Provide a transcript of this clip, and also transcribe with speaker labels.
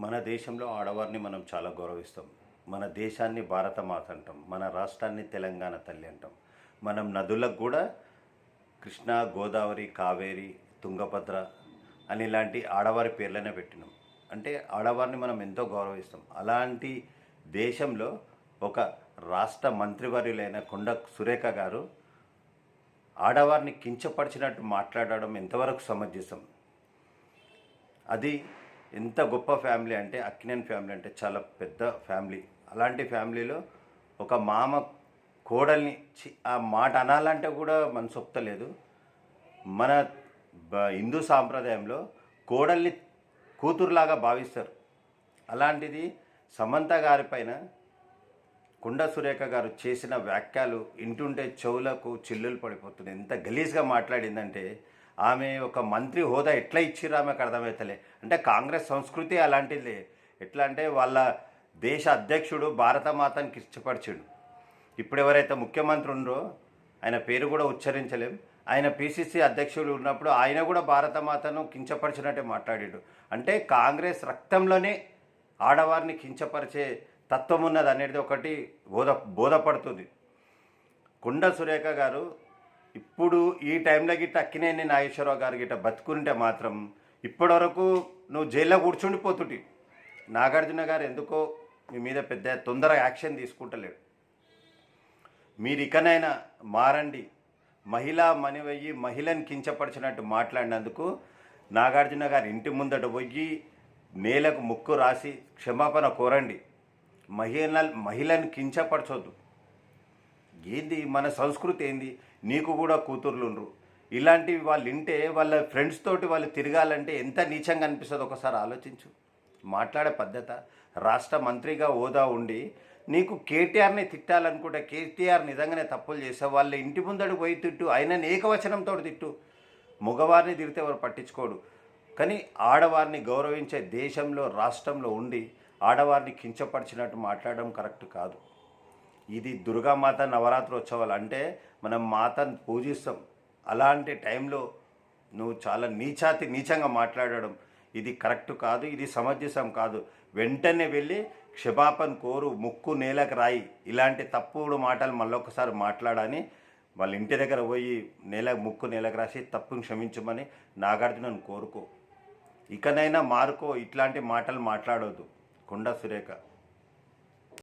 Speaker 1: మన దేశంలో ఆడవారిని మనం చాలా గౌరవిస్తాం. మన దేశాన్ని భారతమాత అంటాం. మన రాష్ట్రాన్ని తెలంగాణ తల్లి అంటాం. మనం నదులకు కూడా కృష్ణా గోదావరి కావేరి తుంగభద్ర అని ఇలాంటి ఆడవారి పేర్లనే పెట్టినాం. అంటే ఆడవారిని మనం ఎంతో గౌరవిస్తాం. అలాంటి దేశంలో ఒక రాష్ట్ర మంత్రివర్యులైన కొండ సురేఖ గారు ఆడవారిని కించపరిచినట్టు మాట్లాడడం ఎంతవరకు సమంజసం అది ఎంత గొప్ప ఫ్యామిలీ అంటే అక్కినేని ఫ్యామిలీ అంటే చాలా పెద్ద ఫ్యామిలీ. అలాంటి ఫ్యామిలీలో ఒక మామ కోడల్ని చి ఆ మాట అనాలంటే కూడా మనసు ఒప్పుతలేదు. మన బ- హిందూ సాంప్రదాయంలో కోడల్ని కూతురులాగా భావిస్తారు. అలాంటిది సమంత గారి పైన కుండ సురేఖ గారు చేసిన వ్యాఖ్యలు ఇంటుంటే చెవులకు చిల్లులు పడిపోతుంది ఎంత గలీజ్గా మాట్లాడిందంటే ఆమె ఒక మంత్రి హోదా ఎట్లా ఇచ్చిర్రు ఆమెకు అర్థమవుతలే అంటే కాంగ్రెస్ సంస్కృతి అలాంటిది. ఎట్లా అంటే వాళ్ళ దేశ అధ్యక్షుడు భారతమాతని ఇష్టపరిచాడు ఇప్పుడు ఎవరైతే ముఖ్యమంత్రి ఉన్నారో ఆయన పేరు కూడా ఉచ్చరించలేం. ఆయన పిసిసి అధ్యక్షుడు ఉన్నప్పుడు ఆయన కూడా భారతమాతను కించపరిచినట్టే మాట్లాడాడు. అంటే కాంగ్రెస్ రక్తంలోనే ఆడవారిని కించపరిచే తత్వం ఉన్నది అనేది ఒకటి బోధ బోధపడుతుంది. కుండ సురేఖ గారు ఇప్పుడు ఈ టైంలో గిట్ట అక్కినేని నాగేశ్వరరావు గారు గిట్ట బతుకుంటే మాత్రం ఇప్పటివరకు నువ్వు జైల్లో కూర్చుండిపోతుటి. నాగార్జున గారు ఎందుకో మీ మీద పెద్ద తొందరగా యాక్షన్ తీసుకుంటలేడు. మీరు ఇకనైనా మారండి. మహిళా మనివయ్యి మహిళను కించపరిచినట్టు మాట్లాడినందుకు నాగార్జున గారి ఇంటి ముందట పోయి నేలకు ముక్కు రాసి క్షమాపణ కోరండి. మహిళ మహిళను కించపరచొద్దు. ఏంది? మన సంస్కృతి ఏంది? నీకు కూడా కూతుర్లుండ్రు. ఇలాంటివి వాళ్ళు వింటే వాళ్ళ ఫ్రెండ్స్ తోటి వాళ్ళు తిరగాలంటే ఎంత నీచంగా అనిపిస్తుంది ఒకసారి ఆలోచించు. మాట్లాడే పద్ధత. రాష్ట్ర మంత్రిగా హోదా ఉండి నీకు కేటీఆర్ని తిట్టాలనుకుంటే కేటీఆర్ నిజంగానే తప్పులు చేసే వాళ్ళ ఇంటి ముందడు పోయి తిట్టు. ఆయన ఏకవచనంతో తిట్టు. మగవారిని తిడితే ఎవరు పట్టించుకోడు. కానీ ఆడవారిని గౌరవించే దేశంలో రాష్ట్రంలో ఉండి ఆడవారిని కించపరిచినట్టు మాట్లాడడం కరెక్ట్ కాదు. ఇది దుర్గామాత నవరాత్రోత్సవాలు అంటే మనం మాతను పూజిస్తాం. అలాంటి టైంలో నువ్వు చాలా నీచాతి నీచంగా మాట్లాడడం ఇది కరెక్ట్ కాదు ఇది సమంజసం కాదు. వెంటనే వెళ్ళి క్షమాపణ కోరు ముక్కు నేలకు రాయి. ఇలాంటి తప్పుడు మాటలు మళ్ళొకసారి మాట్లాడని వాళ్ళ ఇంటి దగ్గర పోయి నేల ముక్కు నేలకు రాసి తప్పును క్షమించమని నాగార్జునను కోరుకో. ఇకనైనా మారుకో ఇట్లాంటి మాటలు మాట్లాడొద్దు. కొండ సురేఖ.